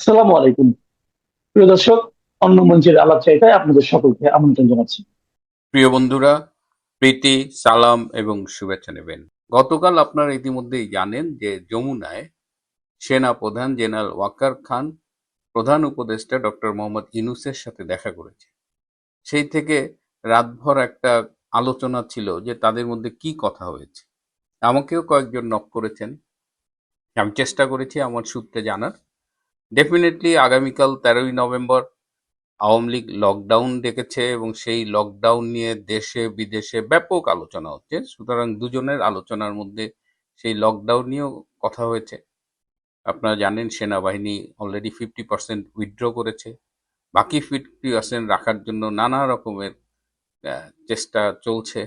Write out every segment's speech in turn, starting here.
আসসালামু আলাইকুম। প্রিয় দর্শক, অন্য মঞ্চের আলাপ চাইতায় আপনাদের সকলকে আমন্ত্রণ জানাচ্ছি। প্রিয় বন্ধুরা, প্রীতি, সালাম এবং শুভেচ্ছা নেবেন। গতকাল আপনারা ইতিমধ্যেই জানেন যে যমুনায় সেনা প্রধান জেনারেল ওয়াকার খান, প্রধান উপদেষ্টা ডক্টর মোহাম্মদ ইনুসের সাথে দেখা করেছে। সেই থেকে রাতভর একটা আলোচনা ছিল যে তাদের মধ্যে কি কথা হয়েছে। আমাকেও কয়েকজন নক করেছেন। আমি চেষ্টা করেছি আমার সূত্রে জানার। ডেফিনেটলি আগামীকাল তেরোই নভেম্বর আওয়ামী লীগ লকডাউন ডেকেছে এবং সেই লকডাউন নিয়ে দেশে, বিদেশে ব্যাপক আলোচনা হচ্ছে। সুতরাং দুজনের আলোচনার মধ্যে সেই লকডাউন নিয়েও কথা হয়েছে। আপনারা জানেন, সেনাবাহিনী অলরেডি ফিফটি পার্সেন্ট উইথড্র করেছে। বাকি ফিফটি পার্সেন্ট রাখার জন্য নানা রকমের চেষ্টা চলছে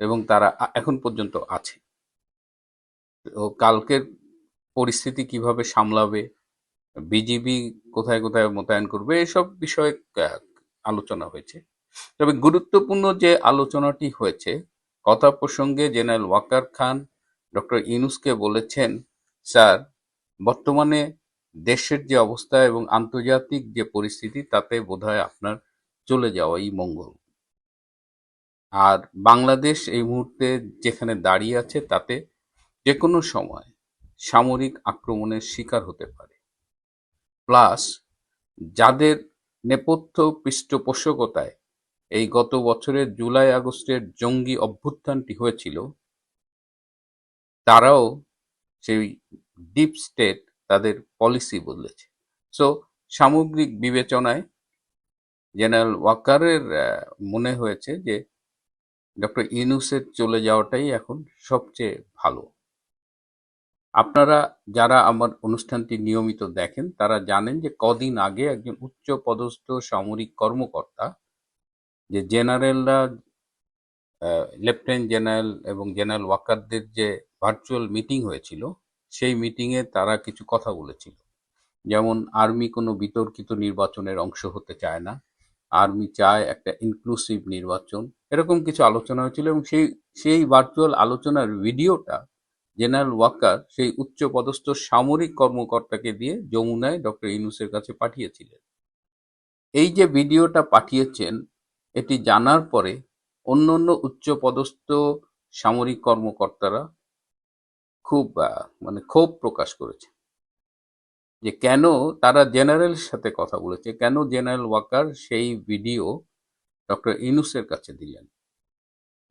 এবং তারা এখন পর্যন্ত আছে। তো কালকের পরিস্থিতি কীভাবে সামলাবে বিজিবি কোথায় কোথায় মোতায়েন করবে, এসব বিষয়ে আলোচনা হয়েছে। তবে গুরুত্বপূর্ণ যে আলোচনাটি হয়েছে, কথা প্রসঙ্গে জেনারেল ওয়াকার খান, ডক্টর ইনুসকে বলেছেন, স্যার, বর্তমানে দেশের যে অবস্থা এবং আন্তর্জাতিক যে পরিস্থিতি, তাতে বোধহয় আপনার চলে যাওয়াই মঙ্গল। আর বাংলাদেশ এই মুহূর্তে যেখানে দাঁড়িয়ে আছে, তাতে যে কোনো সময় সামরিক আক্রমণের শিকার হতে পারে। প্লাস যাদের নেপথ্য পৃষ্ঠপোষকতায় এই গত বছরের জুলাই আগস্টের জঙ্গি অভ্যুত্থানটি হয়েছিল, তারাও সেই ডিপ স্টেট তাদের পলিসি বদলেছে। সো, সামগ্রিক বিবেচনায় জেনারেল ওয়াকারের মনে হয়েছে যে ডক্টর ইনুসের চলে যাওয়াটাই এখন সবচেয়ে ভালো। আপনারা যারা আমার অনুষ্ঠানটি নিয়মিত দেখেন, তারা জানেন যে কদিন আগে একজন উচ্চ পদস্থ সামরিক কর্মকর্তা, যে জেনারেলরা লেফটেন্যান্ট জেনারেল এবং জেনারেল ওয়াকারদের যে ভার্চুয়াল মিটিং হয়েছিল, সেই মিটিংয়ে তারা কিছু কথা বলেছিল। যেমন, আর্মি কোনো বিতর্কিত নির্বাচনের অংশ হতে চায় না, আর্মি চায় একটা ইনক্লুসিভ নির্বাচন, এরকম কিছু আলোচনা হয়েছিল এবং সেই সেই ভার্চুয়াল আলোচনার ভিডিওটা জেনারেল ওয়াকার সেই উচ্চ পদস্থ সামরিক কর্মকর্তাকে দিয়ে যমুনায় ডক্টর ইনুসের কাছে পাঠিয়েছিলেন। এই যে ভিডিওটা পাঠিয়েছেন, এটি জানার পরে অন্য অন্য উচ্চ পদস্থ সামরিক কর্মকর্তারা খুব মানে ক্ষোভ প্রকাশ করেছে। যে কেন তারা জেনারেলের সাথে কথা বলেছে, কেন জেনারেল ওয়াকার সেই ভিডিও ডক্টর ইনুসের কাছে দিলেন?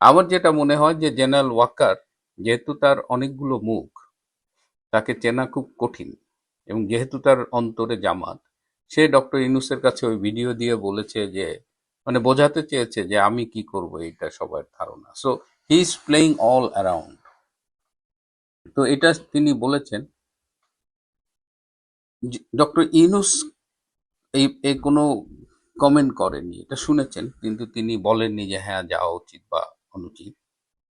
আমার যেটা মনে হয় যে জেনারেল ওয়াকার যেহেতু তার অনেকগুলো মুখ, তাকে চেনা খুব কঠিন এবং যেহেতু তার অন্তরে জামাত, সে ডক্টর ইনুসের কাছে ওই ভিডিও দিয়ে বলেছে যে মানে বোঝাতে চেয়েছে যে আমি কি করব এটা সবার ধারণা। So he is playing all around তো এটা তিনি বলেছেন ডক্টর ইনুস এই এই কোনো কমেন্ট করেননি। এটা শুনেছেন, কিন্তু তিনি বলেননি যে হ্যাঁ যাওয়া উচিত বা অনুচিত।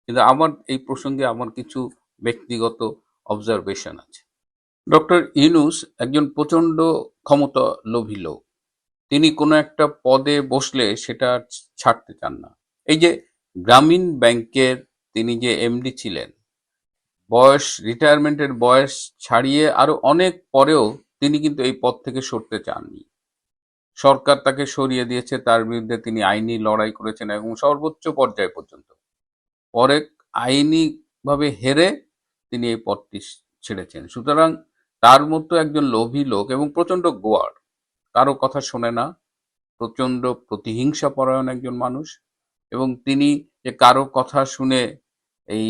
কিন্তু আমার এই প্রসঙ্গে আমার কিছু ব্যক্তিগত অবজারভেশন আছে। ডক্টর ইনুস একজন প্রচণ্ড ক্ষমতা লোভী লোক। তিনি কোনো একটা পদে বসলে সেটা ছাড়তে চান না। এই যে গ্রামীণ ব্যাংকের তিনি যে এমডি ছিলেন, বয়স রিটায়ারমেন্টের বয়স ছাড়িয়ে আরও অনেক পরেও তিনি কিন্তু এই পদ থেকে সরতে চাননি। সরকার তাকে সরিয়ে দিয়েছে, তার বিরুদ্ধে তিনি আইনি লড়াই করেছেন এবং সর্বোচ্চ পর্যায় পর্যন্ত। পরে আইনিভাবে হেরে তিনি এই পদটি ছেড়েছেন। সুতরাং তার মতো একজন লোভী লোক এবং প্রচণ্ড গোয়ার, কারও কথা শোনে না প্রচণ্ড প্রতিহিংসা পরায়ণ একজন মানুষ এবং তিনি যে কারও কথা শুনে এই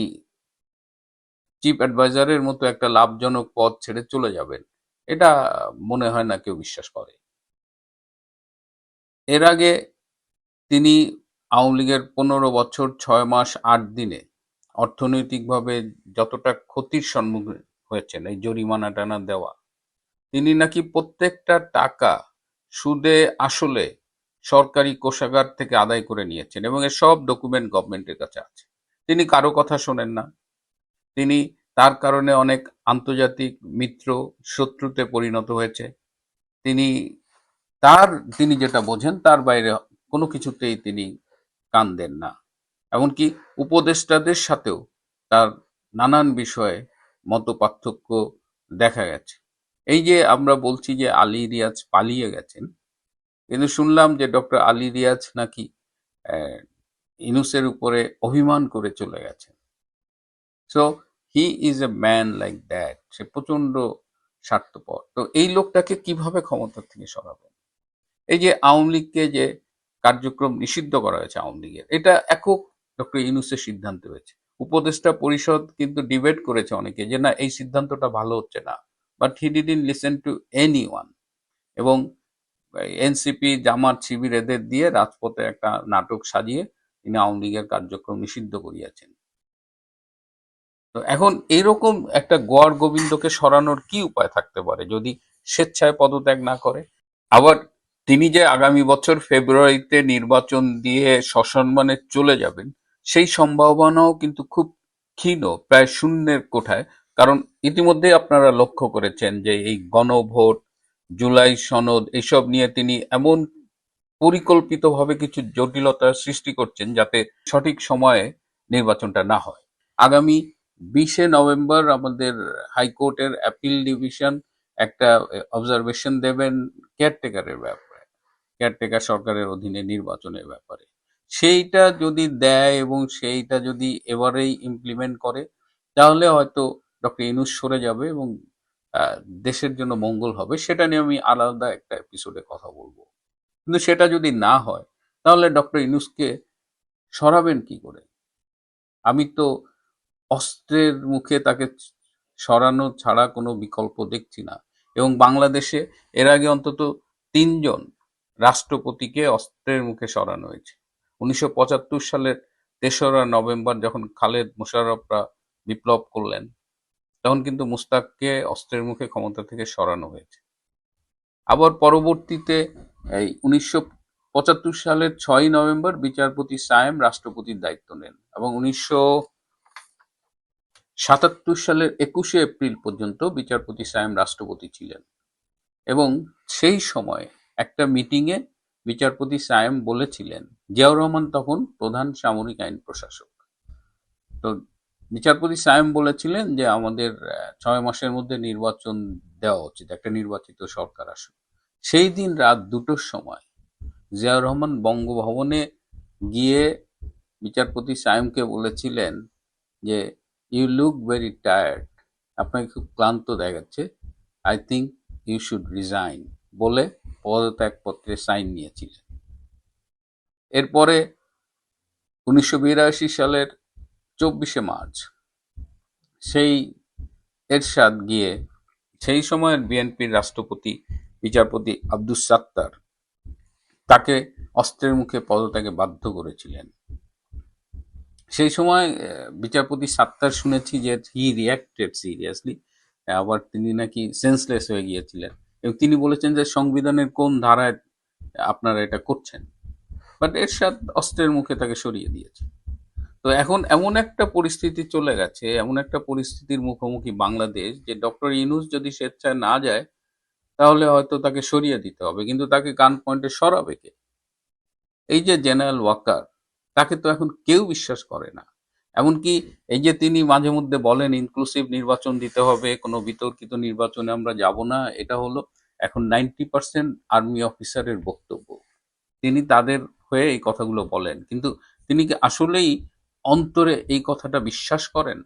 চিফ অ্যাডভাইজারের মতো একটা লাভজনক পদ ছেড়ে চলে যাবেন, এটা মনে হয় না কেউ বিশ্বাস করে। এর আগে তিনি আওয়ামী লীগের পনেরো বছর, ছয় মাস, আট দিনে অর্থনৈতিকভাবে যতটা ক্ষতির সম্মুখীন হয়েছেন এই জরিমানা টানা দেওয়া, তিনি নাকি প্রত্যেকটা টাকা সুদে আসলে সরকারি কোষাগার থেকে আদায় করে নিয়েছেন এবং এর সব ডকুমেন্ট গভর্নমেন্টের কাছে আছে। তিনি কারও কথা শোনেন না। তিনি তার কারণে অনেক আন্তর্জাতিক মিত্র শত্রুতে পরিণত হয়েছে। তিনি তার, তিনি যেটা বোঝেন তার বাইরে কোনো কিছুতেই তিনি কান দেন না। এমনকি উপদেষ্টাদের সাথেও তার নানান বিষয়ে মত পার্থক্য দেখা গেছে। এই যে আমরা বলছি যে আলী রিয়াজ পালিয়ে গেছেন, কিন্তু শুনলাম যে ডক্টর আলী রিয়াজ নাকি ইনুসের উপরে অভিমান করে চলে গেছেন। So he is a man like that সে প্রচণ্ড স্বার্থপর। তো এই লোকটাকে কীভাবে ক্ষমতা থেকে সরাবেন? এই যে আওয়ামী লীগকে যে কার্যক্রম নিষিদ্ধ করা হয়েছে আওয়ামী লীগের। এটা একক ডক্টর ইউনুসের সিদ্ধান্ত হয়েছে। উপদেষ্টা পরিষদ কিন্তু ডিবেট করেছে অনেকে যে, না, এই সিদ্ধান্তটা ভালো হচ্ছে না। But he didn't listen to anyone এবং এনসিপি, জামাত, শিবির এদের দিয়ে রাজপথে একটা নাটক সাজিয়ে তিনি আওয়ামী লীগের কার্যক্রম নিষিদ্ধ করিয়াছেন। তো এখন এরকম একটা গোয়ার গোবিন্দকে সরানোর কি উপায় থাকতে পারে যদি স্বেচ্ছায় পদত্যাগ না করে? আবার তিনি যে আগামী বছর ফেব্রুয়ারিতে নির্বাচন দিয়ে সসম্মানে চলে যাবেন, সেই সম্ভাবনাও কিন্তু খুব ক্ষীণ, প্রায় শূন্যের কোঠায়। কারণ ইতিমধ্যে আপনারা লক্ষ্য করেছেন যে এই গণভোট, জুলাই সনদ, এসব নিয়ে তিনি এমন পরিকল্পিতভাবে কিছু জটিলতার সৃষ্টি করছেন যাতে সঠিক সময়ে নির্বাচনটা না হয়। আগামী বিশে নভেম্বর আমাদের হাইকোর্টের অ্যাপিল ডিভিশন একটা অবজারভেশন দেবেন কেয়ারটেকারের ব্যাপারে। কেয়ারটেকার সরকারের অধীনে নির্বাচনের ব্যাপারে। সেইটা যদি দেয় এবং সেইটা যদি এবারেই ইমপ্লিমেন্ট করে, তাহলে হয়তো ডক্টর ইনুস সরে যাবে এবং দেশের জন্য মঙ্গল হবে। সেটা নিয়ে আমি আলাদা একটা এপিসোডে কথা বলব। কিন্তু সেটা যদি না হয়, তাহলে ডক্টর ইনুসকে সরাবেন কি করে? আমি তো অস্ত্রের মুখে তাকে সরানো ছাড়া কোনো বিকল্প দেখছি না। এবং বাংলাদেশে এর আগে অন্তত তিনজন রাষ্ট্রপতিকে অস্ত্রের মুখে সরানো হয়েছে। উনিশশো পঁচাত্তর সালের তেসরা নভেম্বর যখন খালেদ মোশাররফরা বিপ্লব করলেন, তখন কিন্তু মুস্তাককে অস্ত্রের মুখে ক্ষমতা থেকে সরানো হয়েছে। আবার পরবর্তীতে এই উনিশশো পঁচাত্তর সালের ছয়ই নভেম্বর বিচারপতি সায়েম রাষ্ট্রপতির দায়িত্ব নেন এবং উনিশশো সাতাত্তর সালের একুশে এপ্রিল পর্যন্ত বিচারপতি সায়েম রাষ্ট্রপতি ছিলেন। এবং সেই সময় একটা মিটিংয়ে বিচারপতি সায়েম বলেছিলেন, জিয়াউর রহমান তখন প্রধান সামরিক আইন প্রশাসক। তো বিচারপতি সায়েম বলেছিলেন যে আমাদের ছয় মাসের মধ্যে নির্বাচন দেওয়া উচিত, একটা নির্বাচিত সরকার আসুক। সেই দিন রাত দুটোর সময় জিয়াউর রহমান বঙ্গভবনে গিয়ে বিচারপতি সায়েমকে বলেছিলেন যে ইউ লুক ভেরি টায়ার্ড আপনাকে খুব ক্লান্ত দেখাচ্ছে। I think you should resign বলে পদত্যাগপত্রে সাইন নিয়েছিলেন। এরপরে উনিশশো বিরাশি সালের চব্বিশে মার্চ, সেই এরশাদ গিয়ে সেই সময়ের বিএনপির রাষ্ট্রপতি, বিচারপতি আব্দুস সাত্তার তাকে অস্ত্রের মুখে পদত্যাগে বাধ্য করেছিলেন। সেই সময় বিচারপতি সাত্তার শুনেছি যে হি রিয়াক্টেড সিরিয়াসলি আবার তিনি নাকি সেন্সলেস হয়ে গিয়েছিলেন। এবং তিনি বলেছেন যে সংবিধানের কোন ধারায় আপনারা এটা করছেন। বাট এর এরশাদ অস্ত্রের মুখে তাকে সরিয়ে দিয়েছে। তো এখন এমন একটা পরিস্থিতি চলে গেছে, এমন একটা পরিস্থিতির মুখোমুখি বাংলাদেশ যে ডক্টর ইনুস যদি স্বেচ্ছায় না যায়, তাহলে হয়তো তাকে সরিয়ে দিতে হবে। কিন্তু তাকে গান পয়েন্টে সরাবে কে? এই যে জেনারেল ওয়াকার তাকে তো এখন কেউ বিশ্বাস করে না। এমনকি এই যে তিনি মাঝে মধ্যে বলেন ইনক্লুসিভ নির্বাচন দিতে হবে, কোনো বিতর্কিত নির্বাচনে আমরা যাব না। এটা হলো এখন নাইনটি পার্সেন্ট আর্মি অফিসারের বক্তব্য। তিনি তাদের হয়ে এই কথাগুলো বলেন, কিন্তু তিনি কি আসলেই অন্তরে এই কথাটা বিশ্বাস করেন?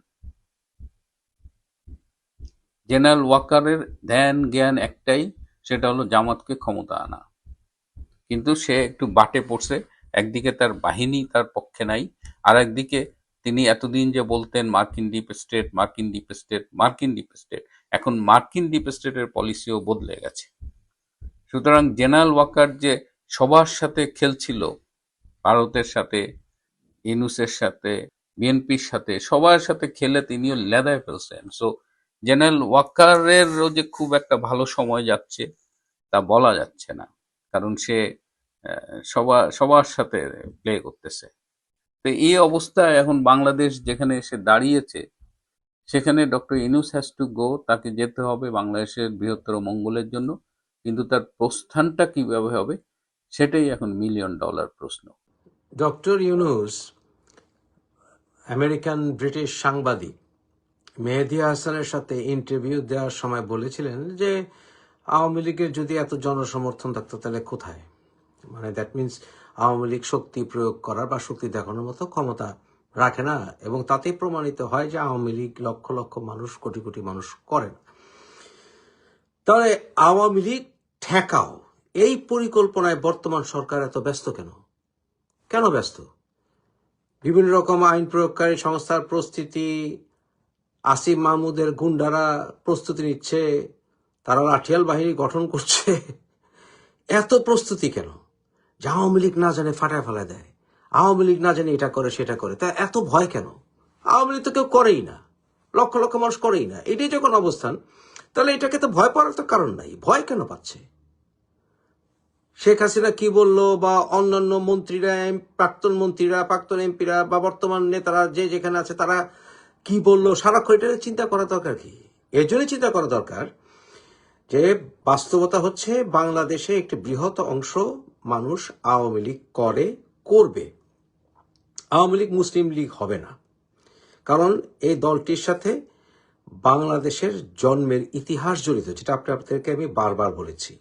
জেনারেল ওয়াকারের ধ্যান জ্ঞান একটাই, সেটা হলো জামাতকে ক্ষমতা আনা। কিন্তু সে একটু বাটে পড়ছে, একদিকে তার বাহিনী তার পক্ষে নাই, আর একদিকে তিনি এতদিন যে বলতেন মার্কিন ডিপ স্টেট, মার্কিন ডিপ স্টেট, মার্কিন ডিপ স্টেট এখন মার্কিন ডিপ স্টেটের পলিসিও বদলে গেছে। সুতরাং জেনারেল ওয়াকার যে সবার সাথে খেলছিল, ভারতের সাথে, ইনুসের সাথে, বিএনপির সাথে, সবার সাথে খেলে তিনিও লেদায় ফেলছেন। সো জেনারেল ওয়াকারেরও যে খুব একটা ভালো সময় যাচ্ছে, তা বলা যাচ্ছে না। কারণ সে সবার সবার সাথে প্লে করতেছে। তো এই অবস্থায় এখন বাংলাদেশ যেখানে এসে দাঁড়িয়েছে সেখানে doctor Yunus has to go, তাকে যেতে হবে বাংলাদেশের বৃহত্তর মঙ্গলের জন্য। কিন্তু তার প্রস্থানটা কীভাবে হবে, সেটাই এখন মিলিয়ন ডলার প্রশ্ন। ডক্টর ইউনুস, আমেরিকান ব্রিটিশ সাংবাদিক, মেহেদি হাসানের সাথে ইন্টারভিউ দেওয়ার সময় বলেছিলেন যে, আওয়ামী লীগের যদি এত জনসমর্থন থাকতো, তাহলে কোথায়? মানে দ্যাট মিন্স আওয়ামী লীগ শক্তি প্রয়োগ করার বা শক্তি দেখানোর মতো ক্ষমতা রাখে না এবং তাতেই প্রমাণিত হয় যে আওয়ামী লীগ লক্ষ লক্ষ মানুষ, কোটি কোটি মানুষ করেন। তাহলে আওয়ামী লীগ ঠেকাও। এই পরিকল্পনায় বর্তমান সরকার এত ব্যস্ত কেন? কেন ব্যস্ত? বিভিন্ন রকম আইন প্রয়োগকারী সংস্থার প্রস্তুতি আসিম মাহমুদের গুন্ডারা প্রস্তুতি নিচ্ছে, তারা লাঠিয়াল বাহিনী গঠন করছে। এত প্রস্তুতি কেন? যে আওয়ামী লীগ না জানে ফাটায় ফেলা দেয়। আওয়ামী লীগ না জানে এটা করে, সেটা করে। তা এত ভয় কেন? আওয়ামী লীগ তো কেউ করেই না। লক্ষ লক্ষ মানুষ করেই না। এটাই যখন অবস্থান, তাহলে এটাকে তো ভয় পাওয়ার তো কারণ নাই। ভয় কেন পাচ্ছে? শেখ হাসিনা কি বলল বা অন্যান্য মন্ত্রীরা প্রাক্তন মন্ত্রীরা, প্রাক্তন এমপিরা বা বর্তমান নেতারা, যে যেখানে আছে, তারা কি বলল? সারাক্ষণ এটা চিন্তা করা দরকার কি? এর জন্য চিন্তা করা দরকার যে বাস্তবতা হচ্ছে, বাংলাদেশে একটি বৃহৎ অংশ মানুষ আওয়ামী লীগ করে, করবে। আওয়ামী লীগ মুসলিম লীগ হবে না। কারণ এই দলটির সাথে বাংলাদেশের জন্মের ইতিহাস জড়িত, যেটা আপনি আপনাদেরকে আমি বারবার বলেছি।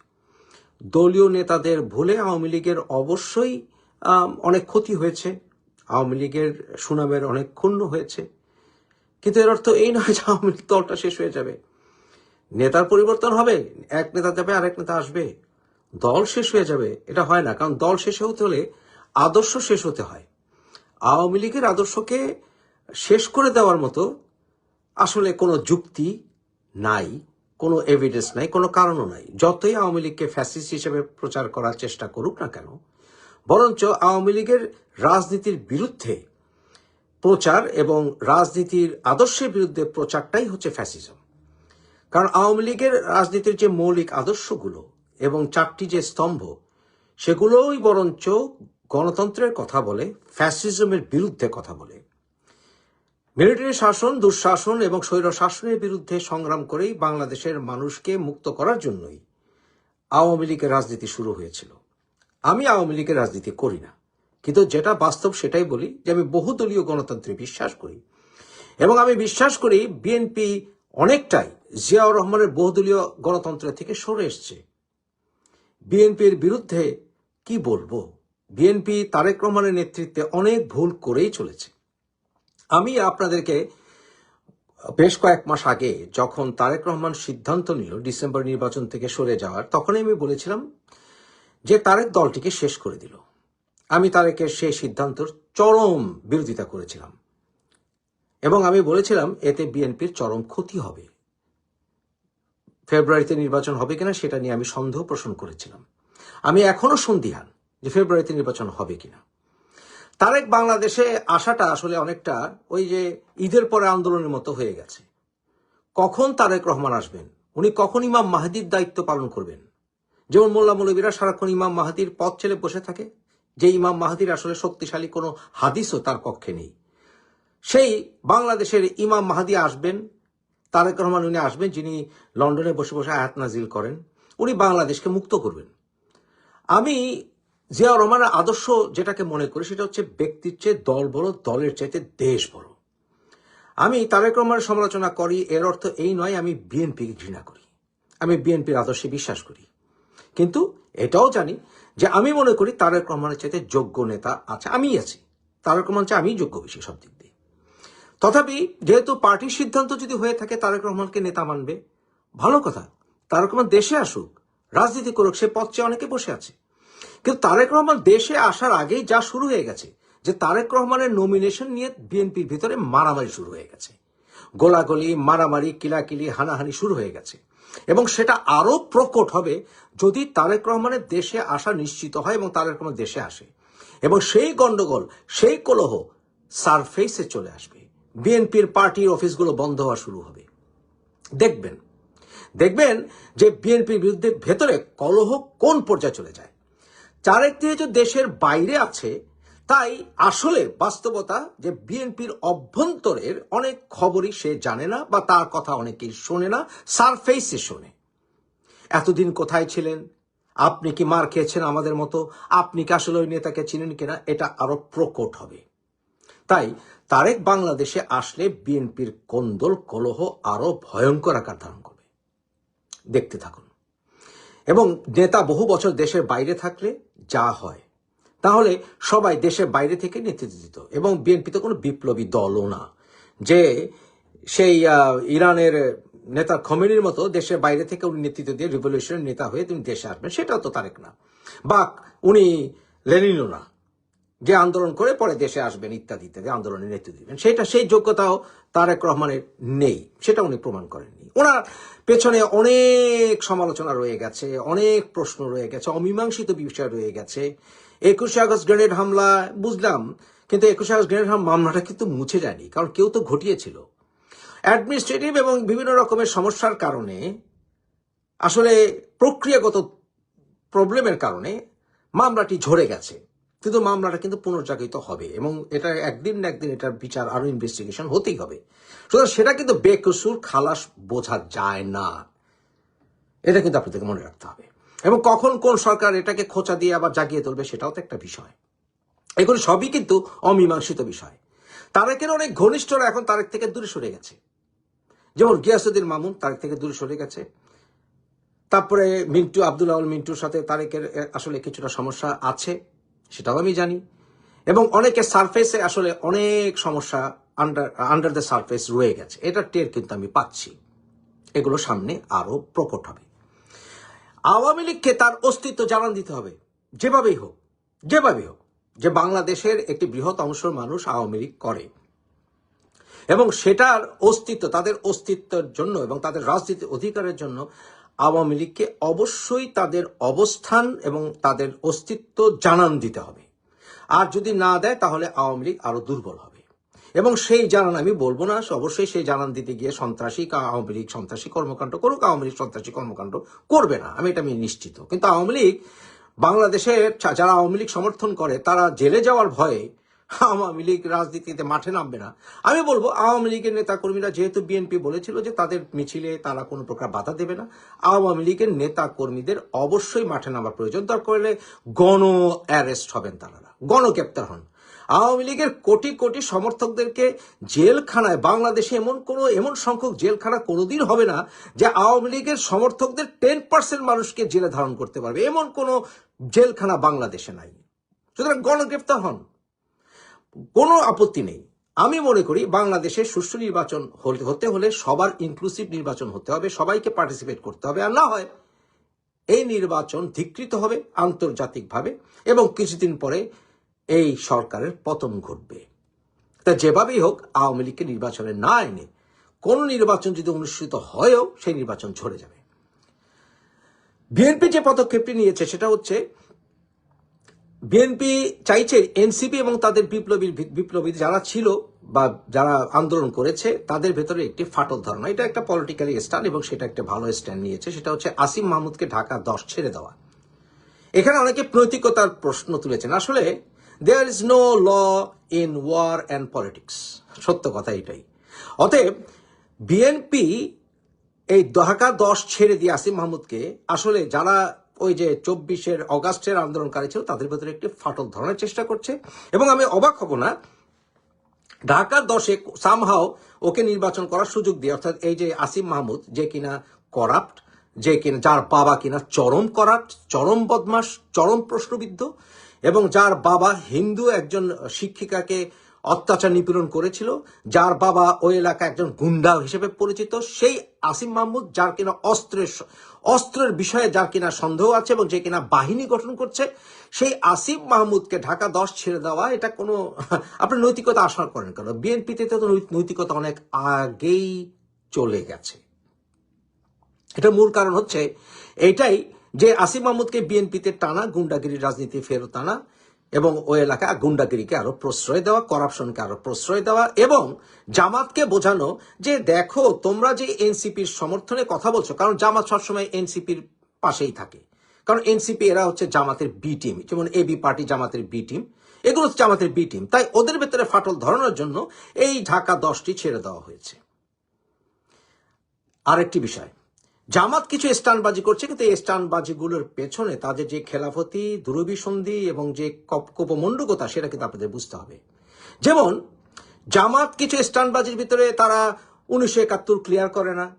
দলীয় নেতাদের ভুলে আওয়ামী লীগের অবশ্যই অনেক ক্ষতি হয়েছে। আওয়ামী লীগের সুনামের অনেক ক্ষুণ্ণ হয়েছে। কিন্তু এর অর্থ এই নয় যে আওয়ামী লীগ দলটা শেষ হয়ে যাবে। নেতার পরিবর্তন হবে, এক নেতা যাবে, আরেক নেতা আসবে। দল শেষ হয়ে যাবে, এটা হয় না। কারণ দল শেষ হতে হলে আদর্শ শেষ হতে হয়। আওয়ামী লীগের আদর্শকে শেষ করে দেওয়ার মতো আসলে কোনো যুক্তি নাই, কোনো এভিডেন্স নাই, কোনো কারণও নাই। যতই আওয়ামী লীগকে ফ্যাসিস্ট হিসেবে প্রচার করার চেষ্টা করুক না কেন, বরঞ্চ আওয়ামী লীগের রাজনীতির বিরুদ্ধে প্রচার এবং রাজনীতির আদর্শের বিরুদ্ধে প্রচারটাই হচ্ছে ফ্যাসিজম কারণ আওয়ামী লীগের রাজনীতির যে মৌলিক আদর্শগুলো এবং চারটি যে স্তম্ভ, সেগুলোই বরঞ্চ গণতন্ত্রের কথা বলে, ফ্যাসিজমের বিরুদ্ধে কথা বলে। মিলিটারি শাসন, দুঃশাসন এবং স্বৈর শাসনের বিরুদ্ধে সংগ্রাম করেই বাংলাদেশের মানুষকে মুক্ত করার জন্যই আওয়ামী লীগের রাজনীতি শুরু হয়েছিল। আমি আওয়ামী লীগের রাজনীতি করি না, কিন্তু যেটা বাস্তব সেটাই বলি যে আমি বহুদলীয় গণতন্ত্রে বিশ্বাস করি। এবং আমি বিশ্বাস করি বিএনপি অনেকটাই জিয়াউর রহমানের বহুদলীয় গণতন্ত্র থেকে সরে এসছে। বিএনপির বিরুদ্ধে কি বলব? বিএনপি তারেক রহমানের নেতৃত্বে অনেক ভুল করেই চলেছে। আমি আপনাদেরকে বেশ কয়েক মাস আগে যখন তারেক রহমান সিদ্ধান্ত নিল ডিসেম্বর নির্বাচন থেকে সরে যাওয়ার, তখনই আমি বলেছিলাম যে তারেক দলটিকে শেষ করে দিল। আমি তারেকের সেই সিদ্ধান্তর চরম বিরোধিতা করেছিলাম। এবং আমি বলেছিলাম, এতে বিএনপির চরম ক্ষতি হবে। ফেব্রুয়ারিতে নির্বাচন হবে কিনা সেটা নিয়ে আমি সন্দেহ পোষণ করেছিলাম। আমি এখনও সন্দিহান। যে ফেব্রুয়ারিতে নির্বাচন হবে কিনা। তারেক বাংলাদেশে আসাটা আসলে অনেকটা ওই যে ঈদের পরে আন্দোলনের মতো হয়ে গেছে। কখন তারেক রহমান আসবেন? উনি কখন ইমাম মাহাদির দায়িত্ব পালন করবেন? যেমন মোল্লা মৌলবীরা সারাক্ষণ ইমাম মাহাদির পথ ছেলে বসে থাকে, যে ইমাম মাহাদির আসলে শক্তিশালী কোনো হাদিসও তার পক্ষে নেই। সেই বাংলাদেশের ইমাম মাহাদি আসবেন, তারেক রহমান উনি আসবেন, যিনি লন্ডনে বসে বসে আয়াত নাজিল করেন, উনি বাংলাদেশকে মুক্ত করবেন। আমি জিয়া রহমানের আদর্শ যেটাকে মনে করি সেটা হচ্ছে ব্যক্তির চেয়ে দল বড়, দলের চাইতে দেশ বড়। আমি তারেক রহমানের সমালোচনা করি, এর অর্থ এই নয় আমি বিএনপি ঘৃণা করি। আমি বিএনপির আদর্শে বিশ্বাস করি। কিন্তু এটাও জানি যে আমি মনে করি তারেক রহমানের চাইতে যোগ্য নেতা আছে, আমিই আছি। তারেক রহমান চেয়ে আমিই যোগ্য বেশি সব দিক দিয়ে। তথাপি যেহেতু পার্টির সিদ্ধান্ত যদি হয়ে থাকে তারেক রহমানকে নেতা মানবে, ভালো কথা। তারেক রহমান দেশে আসুক, রাজনীতি করুক, সে পথ চেয়ে অনেকে বসে আছে। কিন্তু তারেক রহমান দেশে আসার আগেই যা শুরু হয়ে গেছে, যে তারেক রহমানের নমিনেশন নিয়ে বিএনপির ভিতরে মারামারি শুরু হয়ে গেছে। গোলাগুলি, মারামারি, কিলাকিলি, হানাহানি শুরু হয়ে গেছে। এবং সেটা আরও প্রকট হবে যদি তারেক রহমানের দেশে আসা নিশ্চিত হয় এবং তারেক রহমান দেশে আসে। এবং সেই গণ্ডগোল সেই কলহ সারফেসে চলে আসবে। বিএনপির পার্টির অফিসগুলো বন্ধ হওয়া শুরু হবে। দেখবেন দেখবেন যে বিএনপির বিরুদ্ধে ভেতরে কলহ কোন পর্যায়ে চলে যায়? চারেক যেহেতু দেশের বাইরে আছে, তাই আসলে বাস্তবতা যে বিএনপির অভ্যন্তরের অনেক খবরই সে জানে না বা তার কথা অনেকেই শোনে না, সারফেসে শোনে। এতদিন কোথায় ছিলেন? আপনি কি মার খেয়েছেন আমাদের মতো? আপনি কি আসলে ওই নেতাকে চিনেন কিনা? এটা আরও প্রকট হবে। তাই তারেক বাংলাদেশে আসলে বিএনপির কোন্দল কলহ আরও ভয়ঙ্কর আকার ধারণ করবে। দেখতে থাকুন। এবং নেতা বহু বছর দেশের বাইরে থাকলে যা হয়। তাহলে সবাই দেশের বাইরে থেকে নেতৃত্ব দিত এবং বিএনপি তো কোনো বিপ্লবী দলও না। যে সেই ইরানের নেতা খমেনির মতো দেশের বাইরে থেকে উনি নেতৃত্ব দিয়ে রিভলিউশনের নেতা হয়ে তিনি দেশে আসবেন, সেটাও তো তারেক না। বা উনি লেনিনও না, যে আন্দোলন করে পরে দেশে আসবেন ইত্যাদি ইত্যাদি, আন্দোলনে নেতৃত্ব দিবেন। সেটা, সেই যোগ্যতাও তারেক রহমানের নেই, সেটা উনি প্রমাণ করেননি। ওনার পেছনে অনেক সমালোচনা রয়ে গেছে, অনেক প্রশ্ন রয়ে গেছে, অমীমাংসিত বিষয় রয়ে গেছে। একুশে আগস্ট গ্রেনেড হামলা, বুঝলাম, কিন্তু একুশে আগস্ট গ্রেনেড হামলা মামলাটা কিন্তু মুছে যায়নি, কারণ কেউ তো ঘটিয়েছিল। অ্যাডমিনিস্ট্রেটিভ এবং বিভিন্ন রকমের সমস্যার কারণে, আসলে প্রক্রিয়াগত প্রবলেমের কারণে, মামলাটি ঝরে গেছে। কিন্তু মামলাটা কিন্তু পুনর্জাগৃত হবে এবং এটা একদিন না একদিন এটার বিচার আরও ইনভেস্টিগেশন হতেই হবে। সুতরাং সেটা কিন্তু বেকসুর খালাস বোঝা যায় না। এটা কিন্তু আপনাদেরকে মনে রাখতে হবে। এবং কখন কোন সরকার এটাকে খোঁচা দিয়ে আবার জাগিয়ে তুলবে সেটাও তো একটা বিষয়। এগুলো সবই কিন্তু অমীমাংসিত বিষয়। তারেকের অনেক ঘনিষ্ঠরা এখন তারেক থেকে দূরে সরে গেছে। যেমন গিয়াসুদ্দিন মামুন তারেক থেকে দূরে সরে গেছে। তারপরে মিন্টু আব্দুল আউল মিন্টুর সাথে তারেকের আসলে কিছুটা সমস্যা আছে। সেটাও আমি জানি। এবং অনেকের সারফেসে আসলে অনেক সমস্যা আন্ডার আন্ডার দ্য সারফেস রয়ে গেছে। এটা টের কিন্তু আমি পাচ্ছি। এগুলো সামনে আরও প্রকট হবে। আওয়ামী লীগকে তার অস্তিত্ব জানান দিতে হবে। যেভাবেই হোক যেভাবেই হোক, যে বাংলাদেশের একটি বৃহৎ অংশ মানুষ আওয়ামী লীগ করে। এবং সেটার অস্তিত্ব, তাদের অস্তিত্বের জন্য এবং তাদের রাজনীতির অধিকারের জন্য আওয়ামী লীগকে অবশ্যই তাদের অবস্থান এবং তাদের অস্তিত্ব জানান দিতে হবে। আর যদি না দেয়, তাহলে আওয়ামী লীগ আরও দুর্বল হবে। এবং সেই জানান আমি বলব না অবশ্যই সেই জানান দিতে গিয়ে সন্ত্রাসী আওয়ামী লীগ, সন্ত্রাসী কর্মকাণ্ড করুক, আওয়ামী লীগ সন্ত্রাসী কর্মকাণ্ড করবে না। আমি এটা আমি নিশ্চিত। কিন্তু আওয়ামী লীগ, বাংলাদেশের যারা আওয়ামী লীগ সমর্থন করে, তারা জেলে যাওয়ার ভয়ে আওয়ামী লীগ রাজনীতিতে মাঠে নামবে না। আমি বলব, আওয়ামী লীগের নেতাকর্মীরা যেহেতু বিএনপি বলেছিল যে তাদের মিছিলে তারা কোনো প্রকার বাধা দেবে না, আওয়ামী লীগের নেতা কর্মীদের অবশ্যই মাঠে নামার প্রয়োজন। দরকার হলে গণ অ্যারেস্ট হবেন তারা গণগ্রেপ্তার হন। আওয়ামী লীগের কোটি কোটি সমর্থকদেরকে জেলখানায়, বাংলাদেশে এমন কোনো, এমন সংখ্যক জেলখানা কোনোদিন হবে না যে আওয়ামী লীগের সমর্থকদের টেন পার্সেন্ট মানুষকে জেলে ধারণ করতে পারবে। এমন কোনো জেলখানা বাংলাদেশে নাই। সুতরাং গণগ্রেপ্তার হন। কোনো আপত্তি নেই। আমি মনে করি বাংলাদেশে সুষ্ঠু নির্বাচন হতে হলে সবার ইনক্লুসিভ নির্বাচন হতে হবে, সবাইকে পার্টিসিপেট করতে হবে। আর না হয় এই নির্বাচন ধিকৃত হবে আন্তর্জাতিকভাবে এবং কিছুদিন পরে এই সরকারের পতন ঘটবে। তা যেভাবেই হোক, আওয়ামী লীগকে নির্বাচনে না এনে কোন নির্বাচন যদি অনুষ্ঠিত হয়ও, সেই নির্বাচন ঝরে যাবে। বিএনপি যে পদক্ষেপটি নিয়েছে, সেটা হচ্ছে বিএনপি চাইছে এনসিপি এবং তাদের বিপ্লবী বিপ্লবী যারা ছিল বা যারা আন্দোলন করেছে, তাদের ভেতরে একটি ফাটল ধারণা। এটা একটা পলিটিক্যালি স্ট্যান্ড এবং সেটা একটা ভালো স্ট্যান্ড নিয়েছে। সেটা হচ্ছে আসিম মাহমুদকে ঢাকা দশ ছেড়ে দেওয়া। এখানে অনেকে নৈতিকতার প্রশ্ন তুলেছেন। আসলে there is no law in war and politics সত্য কথা এটাই। অতএব, বিএনপি এই ঢাকা দশ ছেড়ে দিয়ে আসিম মাহমুদকে, আসলে যারা ওই যে চব্বিশের অগাস্টের আন্দোলনকারী ছিল, তাদের ভেতরে একটি ফাটল ধরানোর চেষ্টা করছে। এবং আমি অবাক হব না ঢাকা দশে সামহাও ওকে নির্বাচন করার সুযোগ দিয়ে, অর্থাৎ এই যে আসিম মাহমুদ, যে কিনা করাপ্ট যে কিনা যার বাবা কিনা চরম করাপ্ট চরম বদমাস চরম প্রশ্নবিদ্ধ, এবং যার বাবা হিন্দু একজন শিক্ষিকাকে অত্যাচার নিপীড়ন করেছিল, যার বাবা ওই এলাকা একজন গুন্ডা হিসেবে পরিচিত, সেই আসিম মাহমুদ যার কিনা অস্ত্রের অস্ত্রের বিষয়ে যার কিনা সন্দেহ আছে এবং যে কিনা বাহিনী গঠন করছে, সেই আসিফ মাহমুদকে ঢাকা দশ ছেড়ে দেওয়া, এটা কোনো, আপনি নৈতিকতা আশা করেন কেন? বিএনপিতে তো নৈতিকতা অনেক আগেই চলে গেছে। এটা মূল কারণ হচ্ছে এটাই যে আসিফ মাহমুদকে বিএনপিতে টানা, গুন্ডাগিরির রাজনীতি ফেরত আনা এবং ওই এলাকা গুন্ডাগিরিকে আরও প্রশ্রয় দেওয়া করাপশনকে আরও প্রশ্রয় দেওয়া এবং জামাতকে বোঝানো যে দেখো, তোমরা যে এনসিপির সমর্থনে কথা বলছো, কারণ জামাত সবসময় এনসিপির পাশেই থাকে। কারণ এনসিপি এরা হচ্ছে জামাতের বি টিম, যেমন এবি পার্টি জামাতের বি টিম, এগুলো হচ্ছে জামাতের বি টিম। তাই ওদের ভেতরে ফাটল ধরানোর জন্য এই ঢাকা দশটি ছেড়ে দেওয়া হয়েছে। আরেকটি বিষয় জামাত কিছু স্টানবাজি করছে, কিন্তু এই স্টানবাজিগুলোর পেছনে তাদের যে খেলাফতি দুরভিসন্ধি এবং যে কপ- কোপমণ্ডকতা, সেটা কিন্তু আপনাদের বুঝতে হবে। যেমন, জামাত কিছু স্টানবাজির ভিতরে তারা উনিশশো একাত্তর ক্লিয়ার করে না।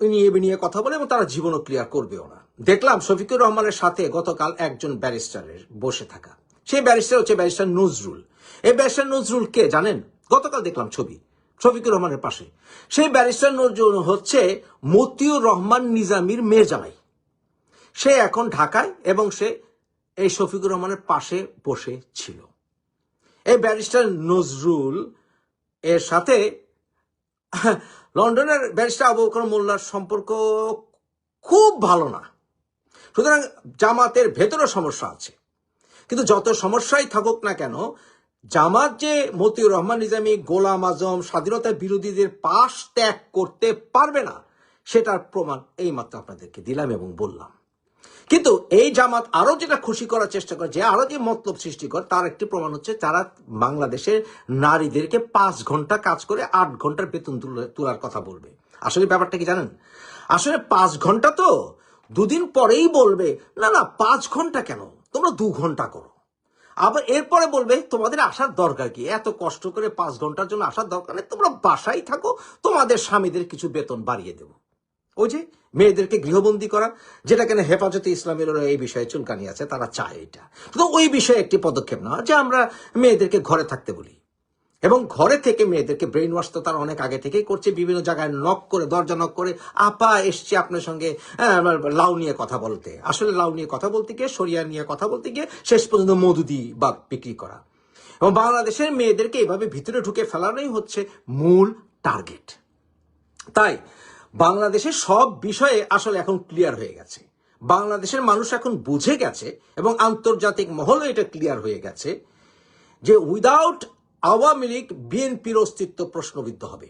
নিয়ে নিয়ে কথা বলে এবং তারা জীবনও ক্লিয়ার করবেও না। দেখলাম শফিকুর রহমানের সাথে গতকাল একজন ব্যারিস্টারের বসে থাকা। সেই ব্যারিস্টার হচ্ছে ব্যারিস্টার নজরুল। এই ব্যারিস্টার নজরুল কে জানেন? গতকাল দেখলাম ছবি। শফিকুর রহমানের পাশে। সেই ব্যারিস্টার নজরুল হচ্ছে মতিউর রহমান নিজামির মেয়ে জামাই। সে এখন ঢাকায় এবং সে এই শফিকুর রহমানের পাশে বসে ছিল। এই ব্যারিস্টার নজরুল এর সাথে লন্ডনের ব্যারিস্টার আবু বকর মোল্লার সম্পর্ক খুব ভালো না। সুতরাং জামাতের ভেতরও সমস্যা আছে। কিন্তু যত সমস্যাই থাকুক না কেন জামাত যে মতিউর রহমান নিজামী, গোলাম আজম, স্বাধীনতার বিরোধীদের পাশ ত্যাগ করতে পারবে না, সেটার প্রমাণ এইমাত্র আপনাদেরকে দিলাম এবং বললাম। কিন্তু এই জামাত আরও যেটা খুশি করার চেষ্টা করে, যে আরও যে মতলব সৃষ্টি করে, তার একটি প্রমাণ হচ্ছে তারা বাংলাদেশের নারীদেরকে পাঁচ ঘণ্টা কাজ করে আট ঘণ্টার বেতন তুলে- তোলার কথা বলবে। আসলে ব্যাপারটা কি জানেন? আসলে পাঁচ ঘণ্টা তো দুদিন পরেই বলবে, না না, পাঁচ ঘণ্টা কেন? তোমরা দু ঘণ্টা করো। আবার এরপরে বলবে, তোমাদের আসার দরকার কি? এত কষ্ট করে পাঁচ ঘণ্টার জন্য আসার দরকার নেই। তোমরা বাসায় থাকো, তোমাদের স্বামীদের কিছু বেতন বাড়িয়ে দেব। ওই যে মেয়েদেরকে গৃহবন্দী করা, যেটা কেন হেফাজতে ইসলামের এই বিষয়ে চুলকানি আছে, তারা চায় এটা। তো ওই বিষয়ে একটি পদক্ষেপ নেওয়া যে আমরা মেয়েদেরকে ঘরে থাকতে বলি। এবং ঘরে থেকে মেয়েদেরকে ব্রেন ওয়াশ তো তারা অনেক আগে থেকেই করছে, বিভিন্ন জায়গায় নক করে, দরজা নক করে, আপা, এসছে আপনার সঙ্গে লাউ নিয়ে কথা বলতে। আসলে লাউ নিয়ে কথা বলতে গিয়ে, সরিয়া নিয়ে কথা বলতে গিয়ে শেষ পর্যন্ত মধু মধুদি বা বিক্রি করা। এবং বাংলাদেশের মেয়েদেরকে এভাবে ভিতরে ঢুকে ফেলানোই হচ্ছে মূল টার্গেট তাই বাংলাদেশের সব বিষয়ে আসলে এখন ক্লিয়ার হয়ে গেছে। বাংলাদেশের মানুষ এখন বুঝে গেছে এবং আন্তর্জাতিক মহলে এটা ক্লিয়ার হয়ে গেছে যে উইদাউট আওয়ামী লীগ বিএনপির অস্তিত্ব প্রশ্নবিদ্ধ হবে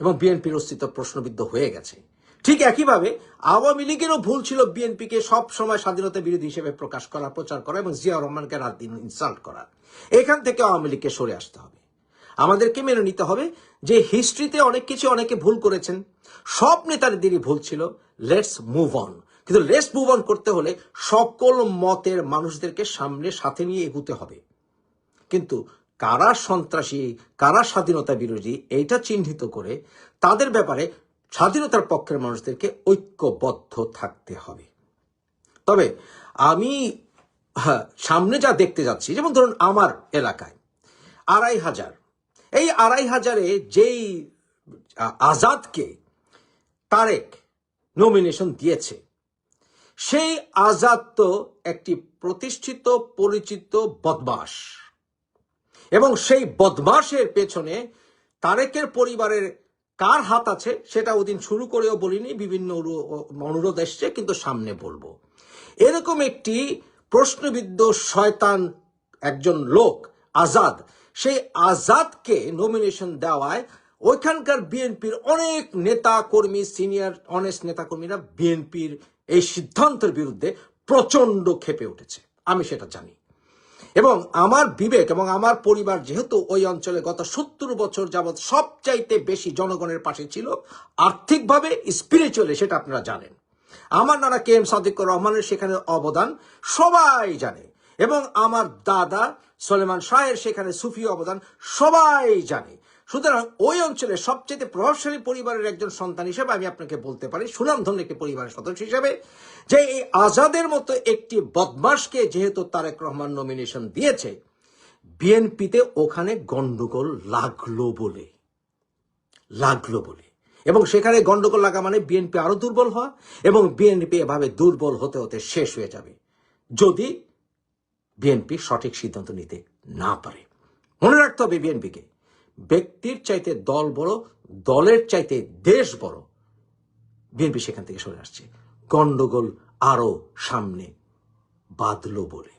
এবং বিএনপির অস্তিত্ব প্রশ্নবিদ্ধ হয়ে গেছে। ঠিক একইভাবে আওয়ামী লীগেরও ভুল ছিল বিএনপিকে সব সময় স্বাধীনতা বিরোধী হিসেবে প্রকাশ করা, প্রচার করা এবং জিয়া রহমানকে রাত দিন ইনসাল্ট করা। এখান থেকে আওয়ামী লীগকে সরে আসতে হবে। আমাদেরকে মেনে নিতে হবে যে হিস্ট্রিতে অনেক কিছু অনেকে ভুল করেছেন। সব নেতাদেরই ভুল ছিল। লেটস মুভ অন কিন্তু লেটস মুভ অন করতে হলে সকল মতের মানুষদেরকে সামনে, সাথে নিয়ে এগুতে হবে। কিন্তু কারা সন্ত্রাসী কারা স্বাধীনতা বিরোধী এইটা চিহ্নিত করে তাদের ব্যাপারে স্বাধীনতার পক্ষের মানুষদেরকে ঐক্যবদ্ধ থাকতে হবে। তবে আমি হ্যাঁ, সামনে যা দেখতে যাচ্ছি যেমন ধরুন আমার এলাকায় আড়াই হাজার। এই আড়াই হাজারে যেই আজাদকে তারেক নমিনেশন দিয়েছে সেই আজাদ তো একটি প্রতিষ্ঠিত পরিচিত বদমাস এবং সেই বদমাসের পেছনে তারেকের পরিবারের কার হাত আছে সেটা ওদিন শুরু করেও বলিনি, বিভিন্ন অনু- অনুরোধ এসছে, কিন্তু সামনে বলব। এরকম একটি প্রশ্নবিদ্ধ শয়তান একজন লোক, আজাদ, সেই আজাদকে নমিনেশন দেওয়ায় ওইখানকার বিএনপির অনেক নেতা কর্মী সিনিয়র অনেস্ট নেতা কর্মীরা বিএনপির এই সিদ্ধান্তের বিরুদ্ধে প্রচণ্ড ক্ষেপে উঠেছে। আমি সেটা জানি। এবং আমার বিবেক এবং আমার পরিবার যেহেতু ওই অঞ্চলে গত সত্তর বছর যাবৎ সবচাইতে বেশি জনগণের পাশে ছিল, আর্থিকভাবে স্পিরিচুয়ালি সেটা আপনারা জানেন। আমার নানা কে এম সাদিকুর রহমানের সেখানে অবদান সবাই জানে এবং আমার দাদা সলেমান শাহের সেখানে সুফি অবদান সবাই জানে। সুতরাং ওই অঞ্চলে সবচেয়ে প্রভাবশালী পরিবারের একজন সন্তান হিসেবে আমি আপনাকে বলতে পারি সুনামধন্য একটি পরিবারের সদস্য হিসেবে, যে এই আজাদের মতো একটি বদমাসকে যেহেতু তারেক রহমান নমিনেশন দিয়েছে, বিএনপিতে ওখানে গন্ডগোল লাগল বলে লাগল বলে। এবং সেখানে গন্ডগোল লাগা মানে বিএনপি আরও দুর্বল হওয়া এবং বিএনপি এভাবে দুর্বল হতে হতে শেষ হয়ে যাবে, যদি বিএনপি সঠিক সিদ্ধান্ত নিতে না পারে। মনে রাখতে হবে বিএনপিকে। ব্যক্তির চাইতে দল বড়, দলের চাইতে দেশ বড়। বিএনপি সেখান থেকে সরে আসছে। গন্ডগোল আরও সামনে বাঁধলো বলে।